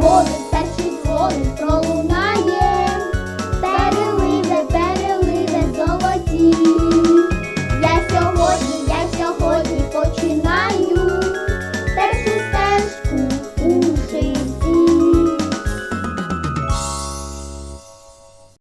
води, старші дзвони, пролунали.